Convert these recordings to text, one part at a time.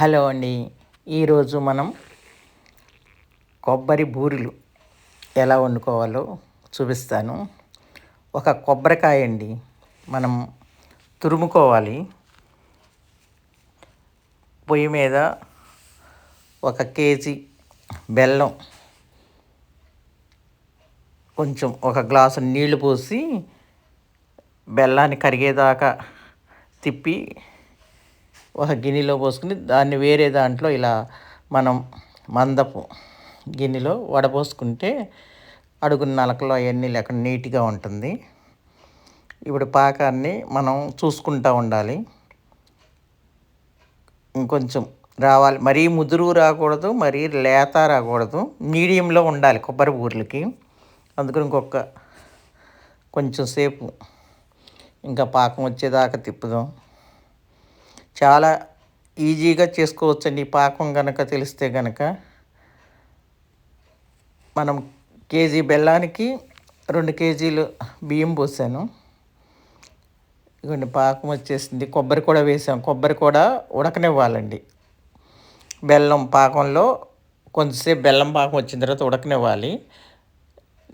Hello అండి. ఈరోజు మనం కొబ్బరి బూరెలు ఎలా వండుకోవాలో చూపిస్తాను. ఒక కొబ్బరికాయ అండి. మనం తురుముకోవాలి. పొయ్యి మీద ఒక కేజీ బెల్లం కొంచెం ఒక గ్లాసు నీళ్ళు పోసి బెల్లాన్ని కరిగేదాకా తిప్పి ఒక గిన్నెలో పోసుకుని దాన్ని వేరే దాంట్లో ఇలా మనం మందపు గిన్నెలో వడపోసుకుంటే అడుగు నలకలో అవన్నీ లేక నీట్గా ఉంటుంది. ఇప్పుడు పాకాన్ని మనం చూసుకుంటూ ఉండాలి. ఇంకొంచెం రావాలి. మరీ ముదురు రాకూడదు మరీ లేత రాకూడదు. మీడియంలో ఉండాలి కొబ్బరి బూరెలకి. అందుకని ఇంకొక కొంచెం సేపు ఇంకా పాకం వచ్చేదాకా తిప్పుదాం. చాలా ఈజీగా చేసుకోవచ్చండి. ఈ పాకం కనుక తెలిస్తే కనుక మనం కేజీ బెల్లానికి రెండు కేజీలు బియ్యం పోసాను. ఇవ్వండి పాకం వచ్చేసింది. కొబ్బరి కూడా వేసాం. కొబ్బరి కూడా ఉడకనివ్వాలండి. బెల్లం పాకంలో కొంతసేపు బెల్లం పాకం వచ్చిన తర్వాత ఉడకనివ్వాలి.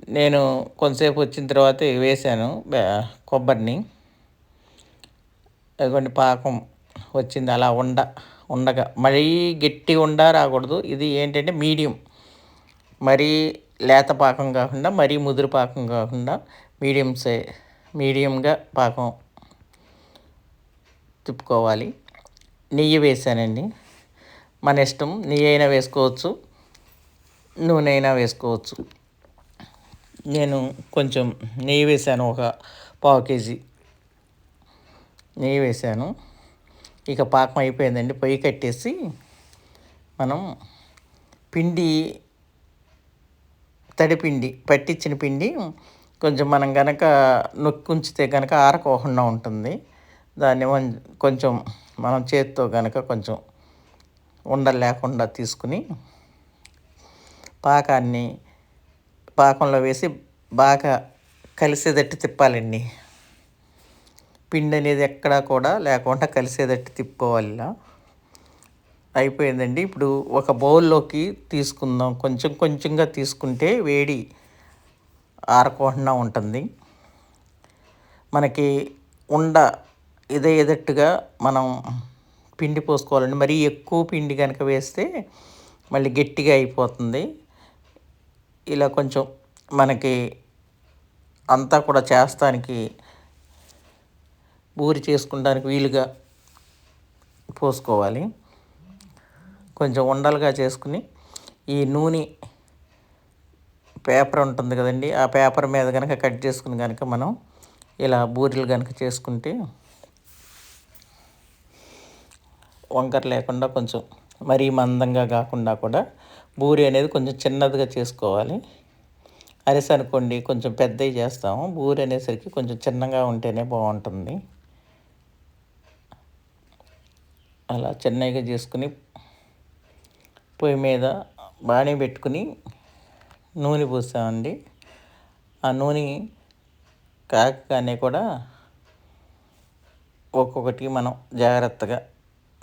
నేను కొంతసేపు వచ్చిన తర్వాత వేసాను కొబ్బరిని. ఇదిగోండి పాకం వచ్చింది. అలా ఉండ ఉండగా మరీ గట్టి ఉండ రాకూడదు. ఇది ఏంటంటే మీడియం. మరీ లేత పాకం కాకుండా మరీ ముదురు పాకం కాకుండా మీడియం సై మీడియంగా పాకం తిప్పుకోవాలి. నెయ్యి వేసానండి. మన ఇష్టం. నెయ్యి అయినా వేసుకోవచ్చు. నూనె అయినా వేసుకోవచ్చు. నేను కొంచెం నెయ్యి వేసాను. ఒక పావు కేజీ. నెయ్యి వేసాను. ఇక పాకం అయిపోయిందండి. పొయ్యి కట్టేసి మనం పిండి తడిపిండి పట్టించిన పిండి కొంచెం మనం కనుక నొక్కి ఉంచితే కనుక ఆరకోకుండా ఉంటుంది. దాన్ని కొంచెం మనం చేతితో కనుక కొంచెం ఉండ లేకుండా తీసుకుని పాకాన్ని పాకంలో వేసి బాగా కలిసేటట్టు తిప్పాలండి. పిండి అనేది ఎక్కడా కూడా లేకుండా కలిసేటట్టు తిప్పుకోవాలి ఇలా అయిపోయిందండి. ఇప్పుడు ఒక బౌల్లోకి తీసుకుందాం. కొంచెం కొంచెంగా తీసుకుంటే వేడి ఆరకుండా ఉంటుంది. మనకి ఉండ ఇదేదట్టుగా మనం పిండి పోసుకోవాలండి. మరీ ఎక్కువ పిండి కనుక వేస్తే మళ్ళీ గట్టిగా అయిపోతుంది. ఇలా కొంచెం మనకి అంతా కూడా చేస్తానికి బూరి చేసుకోవడానికి వీలుగా పోసుకోవాలి. కొంచెం ఉండలుగా చేసుకుని ఈ నూనె పేపర్ ఉంటుంది కదండి ఆ పేపర్ మీద కనుక కట్ చేసుకుని కనుక మనం ఇలా బూరెలు కనుక చేసుకుంటే వంకర లేకుండా కొంచెం మరీ మందంగా కాకుండా కూడా బూరి అనేది కొంచెం చిన్నదిగా చేసుకోవాలి. అరిసి అనుకోండి కొంచెం పెద్దవి చేస్తాము బూరి అనేసరికి కొంచెం చిన్నగా ఉంటేనే బాగుంటుంది. అలా చిన్నగా చేసుకుని పొయ్యి మీద బాణీ పెట్టుకుని నూనె పోసామండి ఆ నూనె కాకగానే కూడా ఒక్కొక్కటి మనం జాగ్రత్తగా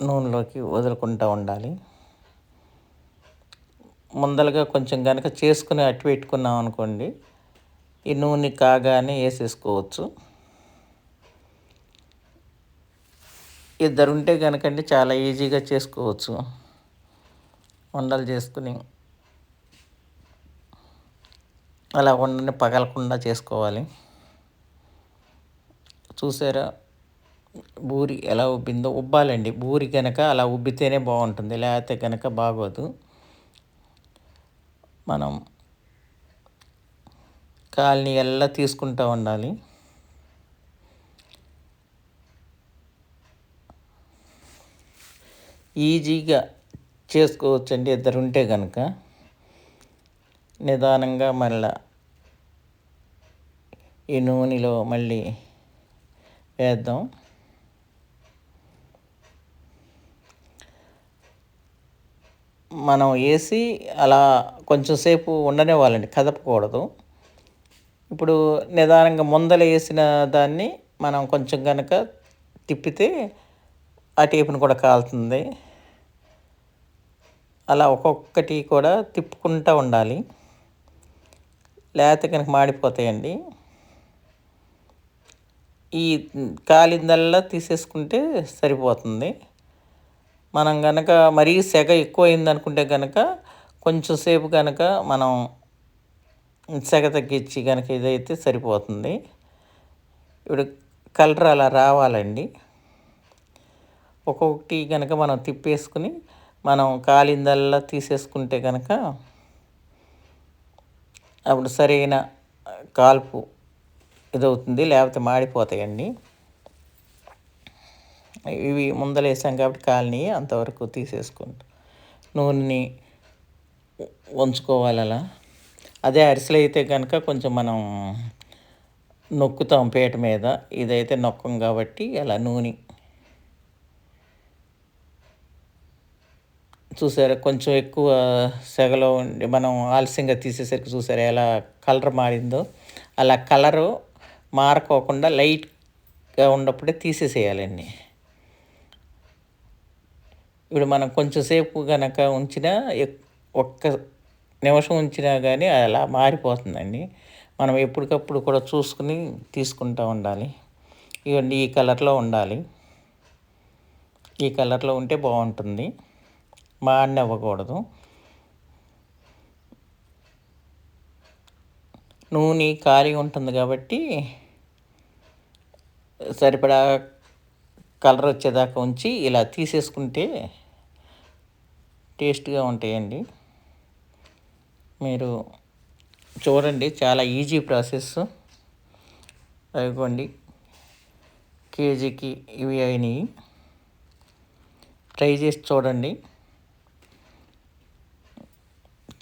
నూనెలోకి వదులుకుంటూ ఉండాలి. ముందలుగా కొంచెం కనుక చేసుకుని అట్టి పెట్టుకున్నాం అనుకోండి ఈ నూనె కాగానే వేసేసుకోవచ్చు. ఇద్దరు ఉంటే కనుకండి చాలా ఈజీగా చేసుకోవచ్చు. వండలు చేసుకుని. అలా వండని పగలకుండా చేసుకోవాలి. చూసారా? బూరి ఎలా ఉబ్బిందో ఉబ్బాలండి. బూరి కనుక అలా ఉబ్బితేనే బాగుంటుంది. లేకపోతే కనుక బాగోదు. మనం కాలనీ ఎలా తీసుకుంటూ ఉండాలి? ఈజీగా చేసుకోవచ్చండి ఇద్దరు ఉంటే కనుక నిదానంగా మళ్ళా ఈ నూనెలో మళ్ళీ వేద్దాం. మనం వేసి అలా కొంచెంసేపు ఉండనివ్వాలండి కదపకూడదు. ఇప్పుడు నిదానంగా ముందలు వేసిన దాన్ని మనం కొంచెం కనుక తిప్పితే ఆ టేపును కూడా కాలుతుంది. అలా ఒక్కొక్కటి కూడా తిప్పుకుంటూ ఉండాలి. లేకపోతే కనుక మాడిపోతాయండి. ఈ కాలిందల్లా తీసేసుకుంటే సరిపోతుంది. మనం కనుక మరీ సెగ ఎక్కువైంది అనుకుంటే కనుక కొంచెం సేపు కనుక మనం సెగ తగ్గించి కనుక ఇదైతే సరిపోతుంది. ఇప్పుడు కలర్ అలా రావాలండి. ఒక్కొక్కటి కనుక మనం తిప్పేసుకుని మనం కాలిందల్లా తీసేసుకుంటే కనుక అప్పుడు సరైన కాల్పు ఇదవుతుంది లేకపోతే మాడిపోతాయండి. ఇవి ముందలేసాం కాబట్టి కాలిని అంతవరకు తీసేసుకుంటాం నూనెని వంచుకోవాలి అలా అదే అరిసెలు అయితే కనుక కొంచెం మనం నొక్కుతాం పేట మీద ఇదైతే నొక్కం కాబట్టి అలా నూనె చూసారా కొంచెం ఎక్కువ సెగలో ఉండి మనం ఆలస్యంగా తీసేసరికి చూసారా ఎలా కలర్ మారిందో. అలా కలరు మారకోకుండా లైట్గా ఉన్నప్పుడే తీసేసేయాలండి ఇప్పుడు మనం కొంచెం సేపు కనుక ఉంచినా ఒక్క నిమిషం ఉంచినా కానీ అలా మారిపోతుందండి. మనం ఎప్పటికప్పుడు కూడా చూసుకుని తీసుకుంటూ ఉండాలి. ఇవన్నీ ఈ కలర్లో ఉండాలి. ఈ కలర్లో ఉంటే బాగుంటుంది. మాడినవ్వకూడదు నూనె ఖాళీ ఉంటుంది కాబట్టి సరిపడా కలర్ వచ్చేదాకా ఉంచి ఇలా తీసేసుకుంటే టేస్ట్గా ఉంటాయండి. మీరు చూడండి చాలా ఈజీ ప్రాసెస్. అయిపోండి కేజీకి ఇవి అయినాయి. ట్రై చేసి చూడండి.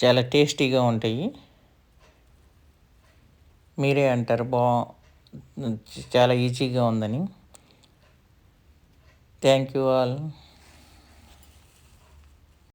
చాలా టేస్టీగా ఉంటాయి. మీరే అంటారు బా చాలా ఈజీగా ఉందని. Thank you all.